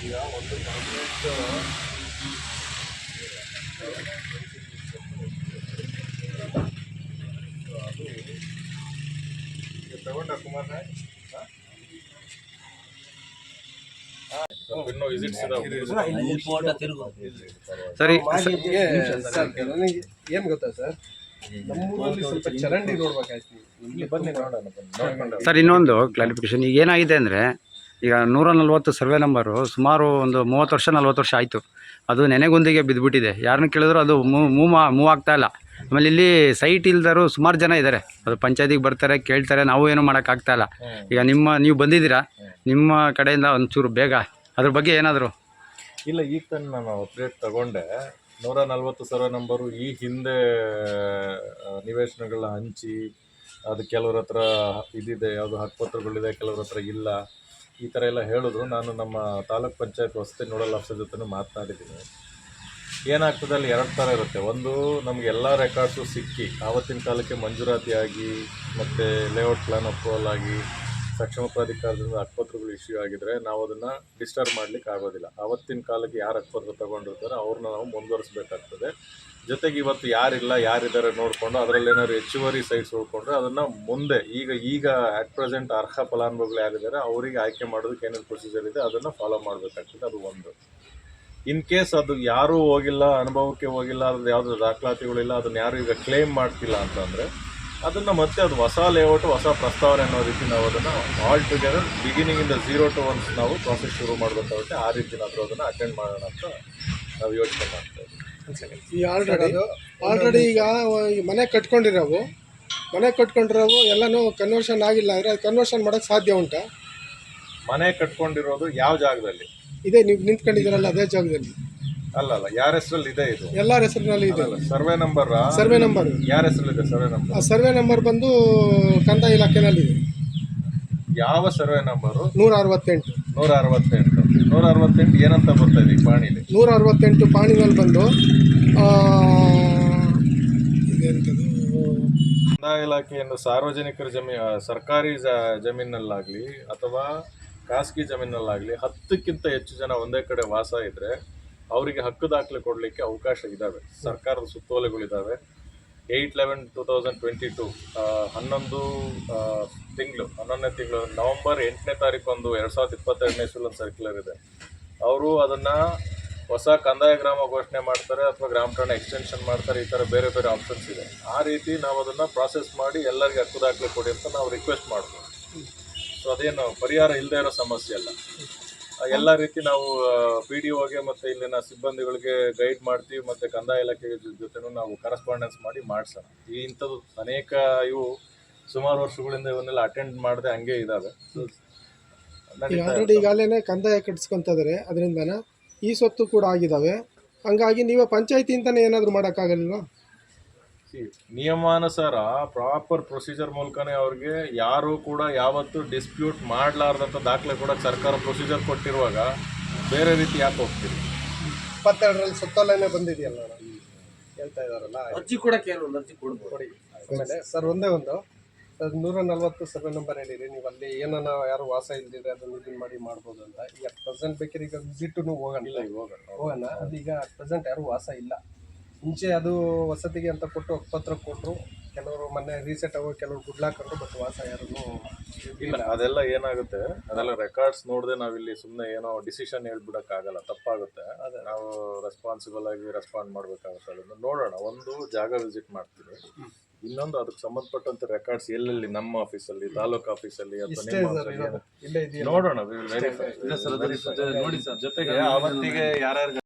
ಈಗ ಒಂದು ಪರ್ಮನೆಂಟ್ ಅದು ಈಗ ತಗೊಂಡ ಕುಮಾರ್ ನಾಯಕ್ ಸ್ವಲ್ಪ ಇನ್ನೂ ವಿಸಿಟ್ಸ್ ಇದಾವೆ ಫೋಟೋ ತಿರುಗು ಸರಿ. ಮಾಹಿತಿಗೆ ಸರ್. ನನಗೆ ಏನು ಗೊತ್ತಾ ಸರ್? ನಮ್ಮೂರಲ್ಲಿ ಸ್ವಲ್ಪ ಚರಂಡಿ ನೋಡ್ಬೇಕಾಯ್ತು. ಇಲ್ಲಿ ಬನ್ನಿ ನೋಡೋಣ ಬನ್ನಿ ಸರ್ ಇನ್ನೊಂದು ಕ್ಲಾರಿಫಿಕೇಶನ್ ಈಗ ಏನಾಗಿದೆ ಅಂದರೆ ಈಗ ನೂರ ನಲ್ವತ್ತು ಸರ್ವೆ ನಂಬರು ಸುಮಾರು ಒಂದು ಮೂವತ್ತು ವರ್ಷ ನಲ್ವತ್ತು ವರ್ಷ ಆಯಿತು. ಅದು ನೆನೆಗೊಂದಿಗೆ ಬಿದ್ದುಬಿಟ್ಟಿದೆ ಯಾರನ್ನ ಕೇಳಿದ್ರು ಅದು ಮೂವ್ ಮೂವ್ ಮಾ- ಮೂವ್ ಆಗ್ತಾ ಇಲ್ಲ. ಆಮೇಲೆ ಇಲ್ಲಿ ಸೈಟ್ ಇಲ್ದರು ಸುಮಾರು ಜನ ಇದ್ದಾರೆ ಅದು ಪಂಚಾಯತಿಗೆ ಬರ್ತಾರೆ ಕೇಳ್ತಾರೆ ನಾವು ಏನು ಮಾಡೋಕ್ಕಾಗ್ತಾ ಇಲ್ಲ. ಈಗ ನಿಮ್ಮ ನೀವು ಬಂದಿದ್ದೀರಾ? ನಿಮ್ಮ ಕಡೆಯಿಂದ ಒಂಚೂರು ಬೇಗ. ಅದ್ರ ಬಗ್ಗೆ ಏನಾದರೂ? ಇಲ್ಲ ಈಗ ತಾನು ನಾನು ಅಪ್ಡೇಟ್ ತಗೊಂಡೆ. ನೂರ ನಲ್ವತ್ತು ಸರ್ವೆ ನಂಬರು ಈ ಹಿಂದೆ ನಿವೇಶನಗಳನ್ನ ಹಂಚಿ, ಅದು ಕೆಲವ್ರ ಹತ್ರ ಇದಿದೆ, ಯಾವುದು ಹಕ್ಕುಪತ್ರಗಳಿದೆ ಕೆಲವ್ರ ಹತ್ರ ಇಲ್ಲ, ಈ ಥರ ಎಲ್ಲ ಹೇಳಿದ್ರು ನಾನು ನಮ್ಮ ತಾಲೂಕ್ ಪಂಚಾಯತ್ ವಸತಿ ನೋಡಲ್ ಆಫೀಸರ್ ಜೊತೆ ಮಾತನಾಡಿದ್ದೀನಿ. ಏನಾಗ್ತದೆ ಅಲ್ಲಿ ಎರಡು ಥರ ಇರುತ್ತೆ. ಒಂದು, ನಮಗೆ ಎಲ್ಲ ರೆಕಾರ್ಡ್ಸು ಸಿಕ್ಕಿ, ಆವತ್ತಿನ ಕಾಲಕ್ಕೆ ಮಂಜೂರಾತಿಯಾಗಿ, ಮತ್ತು ಲೇಔಟ್ ಪ್ಲಾನ್ ಅಪ್ರೂವಲ್ ಆಗಿ ಸಕ್ಷಮ ಪ್ರಾಧಿಕಾರದಿಂದ ಹಕ್ಕುಪತ್ರಗಳು ಇಶ್ಯೂ ಆಗಿದ್ರೆ ನಾವು ಅದನ್ನು ಡಿಸ್ಟರ್ಬ್ ಮಾಡ್ಲಿಕ್ಕೆ ಆಗೋದಿಲ್ಲ. ಆವತ್ತಿನ ಕಾಲಕ್ಕೆ ಯಾರು ಹಕ್ಕುಪತ್ರ ತಗೊಂಡಿರ್ತಾರೋ ಅವ್ರನ್ನ ನಾವು ಮುಂದುವರಿಸಬೇಕಾಗ್ತದೆ. ಜೊತೆಗೆ ಇವತ್ತು ಯಾರಿಲ್ಲ, ಯಾರಿದ್ದಾರೆ ನೋಡಿಕೊಂಡು ಅದರಲ್ಲಿ ಏನಾದ್ರು ಹೆಚ್ಚುವರಿ ಸೈಟ್ಸ್ ಉಳ್ಕೊಂಡ್ರೆ ಅದನ್ನು ಮುಂದೆ ಈಗ ಈಗ ಅಟ್ ಪ್ರೆಸೆಂಟ್ ಅರ್ಹ ಫಲಾನುಭವಿಗಳು ಯಾರಿದ್ದಾರೆ ಅವರಿಗೆ ಆಯ್ಕೆ ಮಾಡೋದಕ್ಕೆ ಏನೇನು ಪ್ರೊಸೀಜರ್ ಇದೆ ಅದನ್ನು ಫಾಲೋ ಮಾಡಬೇಕಾಗ್ತದೆ. ಅದು ಒಂದು. ಇನ್ ಕೇಸ್ ಅದು ಯಾರೂ ಹೋಗಿಲ್ಲ, ಅನುಭವಕ್ಕೆ ಹೋಗಿಲ್ಲ, ಅದ್ರದ್ದು ಯಾವುದೋ ದಾಖಲಾತಿಗಳಿಲ್ಲ, ಅದನ್ನ ಯಾರು ಈಗ ಕ್ಲೇಮ್ ಮಾಡ್ತಿಲ್ಲ ಅಂತಂದರೆ ಅದನ್ನು ಮತ್ತೆ ಅದು ಹೊಸ ಲೇಔಟ್ ಹೊಸ ಪ್ರಸ್ತಾವನೆ ಅನ್ನೋ ರೀತಿ ನಾವು ಅದನ್ನು ಆಲ್ ಟುಗೆದರ್ ಬಿಗಿನಿಂಗ್ ಇಂದ ಝೀರೋ ಟು ಒನ್ಸ್ ನಾವು ಪ್ರಾಸೆಸ್ ಶುರು ಮಾಡಬೇಕಾಗುತ್ತೆ ಆ ರೀತಿನಾದರೂ ಅದನ್ನು ಅಟೆಂಡ್ ಮಾಡೋಣ ಅಂತ ನಾವು ಯೋಚನೆ ಮಾಡ್ತಾ ಇದ್ದೀವಿ. ಈ ಆಲ್ರೆಡಿ ಆಲ್ರೆಡಿ ಈಗ ಈ ಮನೆ ಕಟ್ಕೊಂಡಿರೋವು. ಮನೆ ಕಟ್ಕೊಂಡಿರೋವು ಎಲ್ಲನೂ ಕನ್ವರ್ಷನ್ ಆಗಿಲ್ಲ ಅಂದರೆ ಅದು ಕನ್ವರ್ಷನ್ ಮಾಡೋಕ್ಕೆ ಸಾಧ್ಯ ಉಂಟ? ಮನೆ ಕಟ್ಕೊಂಡಿರೋದು ಯಾವ ಜಾಗದಲ್ಲಿ? ಇದೇ ನೀವು ನಿಂತ್ಕೊಂಡಿದ್ದೀರಲ್ಲ ಅದೇ ಜಾಗದಲ್ಲಿ. ಅಲ್ಲ ಅಲ್ಲ ಯಾರ ಹೆಸರಲ್ಲಿ ಇದೆ ಇದು? ಎಲ್ಲರ ಹೆಸರಿನಲ್ಲಿ ಇದೆ. ಅಲ್ಲ ಸರ್ವೆ ನಂಬರ್ ಸರ್ವೆ ನಂಬರ್. ಯಾರ ಹೆಸರಲ್ಲಿದೆ ಸರ್ವೆ ನಂಬರ್? ಆ ಸರ್ವೆ ನಂಬರ್ ಬಂದು ಕಂದಾಯ ಇಲಾಖೆನಲ್ಲಿದೆ ಯಾವ ಸರ್ವೆ ನಂಬರು? ನೂರ ಅರವತ್ತೆಂಟು ನೂರ ಅರವತ್ತೆಂಟು ನೂರ ಅರವತ್ತೆಂಟು ಏನಂತ ಬರ್ತಾ ಇದೆ ಈ ಪಾಣಿಲಿ? ನೂರ ಅರವತ್ತೆಂಟು ಪಾಣಿನಲ್ಲಿ ಬಂದು ಆ, ಕಂದಾಯ ಇಲಾಖೆಯನ್ನು ಸಾರ್ವಜನಿಕರ ಜಮೀ ಆ, ಸರ್ಕಾರಿ ಜ- ಜಮೀನಲ್ಲಾಗ್ಲಿ ಅಥವಾ ಖಾಸಗಿ ಜಮೀನಲ್ಲಾಗ್ಲಿ ಹತ್ತಕ್ಕಿಂತ ಹೆಚ್ಚು ಜನ ಒಂದೇ ಕಡೆ ವಾಸ ಇದ್ರೆ ಅವರಿಗೆ ಹಕ್ಕು ದಾಖಲೆ ಕೊಡಲಿಕ್ಕೆ ಅವಕಾಶ ಇದ್ದಾವೆ ಸರ್ಕಾರದ ಸುತ್ತೋಲೆಗಳಿದ್ದಾವೆ eight eleven two thousand twenty two ಹನ್ನೊಂದು ತಿಂಗಳು, ಹನ್ನೊಂದನೇ ತಿಂಗಳು, ನವೆಂಬರ್ ಎಂಟನೇ ತಾರೀಕು ಒಂದು ಎರಡು ಸಾವಿರದ ಇಪ್ಪತ್ತೆರಡನೇ ಇಸ್ವಿಲ್ ಒಂದು ಸರ್ಕ್ಯುಲರ್ ಇದೆ. ಅವರು ಅದನ್ನು ಹೊಸ ಕಂದಾಯ ಗ್ರಾಮ ಘೋಷಣೆ ಮಾಡ್ತಾರೆ ಅಥವಾ ಗ್ರಾಮ ಠಾಣೆ ಎಕ್ಸ್ಟೆನ್ಷನ್ ಮಾಡ್ತಾರೆ, ಈ ಥರ ಬೇರೆ ಬೇರೆ ಆಪ್ಷನ್ಸ್ ಇದೆ. ಆ ರೀತಿ ನಾವು ಅದನ್ನು ಪ್ರಾಸೆಸ್ ಮಾಡಿ ಎಲ್ಲರಿಗೆ ಹಕ್ಕು ದಾಖಲೆ ಕೊಡಿ ಅಂತ ನಾವು ರಿಕ್ವೆಸ್ಟ್ ಮಾಡ್ಬೋದು ಸೊ ಅದೇನು ಪರಿಹಾರ ಇಲ್ಲದೆ ಇರೋ ಸಮಸ್ಯೆ ಅಲ್ಲ. ಎಲ್ಲ ರೀತಿ ನಾವು ಪಿ ಡಿ ಒಗೆ ಮತ್ತೆ ಇಲ್ಲಿನ ಸಿಬ್ಬಂದಿಗಳಿಗೆ ಗೈಡ್ ಮಾಡ್ತೀವಿ ಮತ್ತೆ ಕಂದಾಯ ಇಲಾಖೆ ಜೊತೆನೂ ನಾವು ಕರೆಸ್ಪಾಂಡೆನ್ಸ್ ಮಾಡಿ ಮಾಡ್ಸೋಣ. ಈ ಇಂಥದ್ದು ಅನೇಕ ಇವು ಸುಮಾರು ವರ್ಷಗಳಿಂದ ಇವನ್ನೆಲ್ಲ ಅಟೆಂಡ್ ಮಾಡದೆ ಹಂಗೆ ಇದಾವೆ. ಆಲ್ರೆಡಿ ಈಗಾಗಲೇ ಕಂದಾಯ ಕಟ್ಸ್ಕೊಂತಿದ್ದಾರೆ ಅದರಿಂದನ ಈ ಸ್ವತ್ತು ಕೂಡ ಆಗಿದ್ದಾವೆ ಹಂಗಾಗಿ ನೀವು ಪಂಚಾಯತಿಯಿಂದನೇ ಏನಾದರೂ ಮಾಡೋಕ್ಕಾಗಲಿಲ್ವಾ? ನಿಯಮಾನುಸಾರ ಪ್ರಾಪರ್ ಪ್ರೊಸೀಜರ್ ಮೂಲಕನೇ ಅವ್ರಿಗೆ ಯಾರು ಕೂಡ ಯಾವತ್ತೂ ಡಿಸ್ಪ್ಯೂಟ್ ಮಾಡಲಾರ್ದಂಥ ದಾಖಲೆ ಕೂಡ ಸರ್ಕಾರ ಪ್ರೊಸೀಜರ್ ಕೊಟ್ಟಿರುವಾಗ ಬೇರೆ ರೀತಿ ಯಾಕೆ ಹೋಗ್ತೀರಿ? ಇಪ್ಪತ್ತೆರಡರಲ್ಲಿ ಸುತ್ತಲೇನೆ ಬಂದಿದೆಯಲ್ಲ ಹೇಳ್ತಾ ಇದ್ದಾರಲ್ಲ. ಅರ್ಜಿ ಕೂಡ ಕೇಳು ಅರ್ಜಿ ಕೊಡ್ಬೋದು. ಕೊಡಿ. ಆಮೇಲೆ ಸರ್ ಒಂದೇ ಒಂದು. ಸರ್ ನೂರ ನಲ್ವತ್ತು ಸರ್ವೆ ನಂಬರ್ ಹೇಳಿರಿ. ನೀವು ಅಲ್ಲಿ ಏನನ್ನ ಯಾರು ವಾಸ ಇಲ್ದಿದ್ರೆ ಅದನ್ನು ಇದನ್ನ ಮಾಡಿ ಮಾಡ್ಬೋದು ಅಂತ. ಈಗ ಪ್ರೆಸೆಂಟ್ ಬೇಕಾದ್ರೆ ಈಗ ವಿಸಿಟ್ ಹೋಗೋಣ. ಹೋಗೋಣ. ಅದೀಗ ಪ್ರೆಸೆಂಟ್ ಯಾರು ವಾಸ ಇಲ್ಲ. ಮುಂಚೆ ಅದು ವಸತಿಗೆ ಅಂತ ಕೊಟ್ಟು ಪತ್ರ ಕೊಟ್ಟರು ಕೆಲವರು ಮೊನ್ನೆ ರೀಸೆಟ್ ಆಗೋ ಕೆಲವರು ಗುಡ್ಲಾಕಂಡ್ರು ಬಟ್ ವಾಸ ಯಾರೂ ಇಲ್ಲ ಅದೆಲ್ಲ ಏನಾಗುತ್ತೆ ಅದೆಲ್ಲ ರೆಕಾರ್ಡ್ಸ್ ನೋಡದೆ ನಾವಿಲ್ಲಿ ಸುಮ್ಮನೆ ಏನೋ ಡಿಸಿಷನ್ ಹೇಳ್ಬಿಡೋಕ್ಕಾಗಲ್ಲ ತಪ್ಪಾಗುತ್ತೆ. ನಾವು ರೆಸ್ಪಾನ್ಸಿಬಲ್ ಆಗಿ ರೆಸ್ಪಾಂಡ್ ಮಾಡಬೇಕಾಗುತ್ತೆ ಅದನ್ನು. ನೋಡೋಣ ಒಂದು ಜಾಗ ವಿಸಿಟ್ ಮಾಡ್ತೀವಿ. ಇನ್ನೊಂದು ಅದಕ್ಕೆ ಸಂಬಂಧಪಟ್ಟಂತೆ ರೆಕಾರ್ಡ್ಸ್ ಎಲ್ಲೆಲ್ಲಿ ನಮ್ಮ ಆಫೀಸಲ್ಲಿ ತಾಲೂಕು ಆಫೀಸಲ್ಲಿ ನೋಡೋಣ we ನೋಡಿ ಸರ್ ಜೊತೆಗೆ ಅವತ್ತಿಗೆ ಯಾರ್ಯಾರು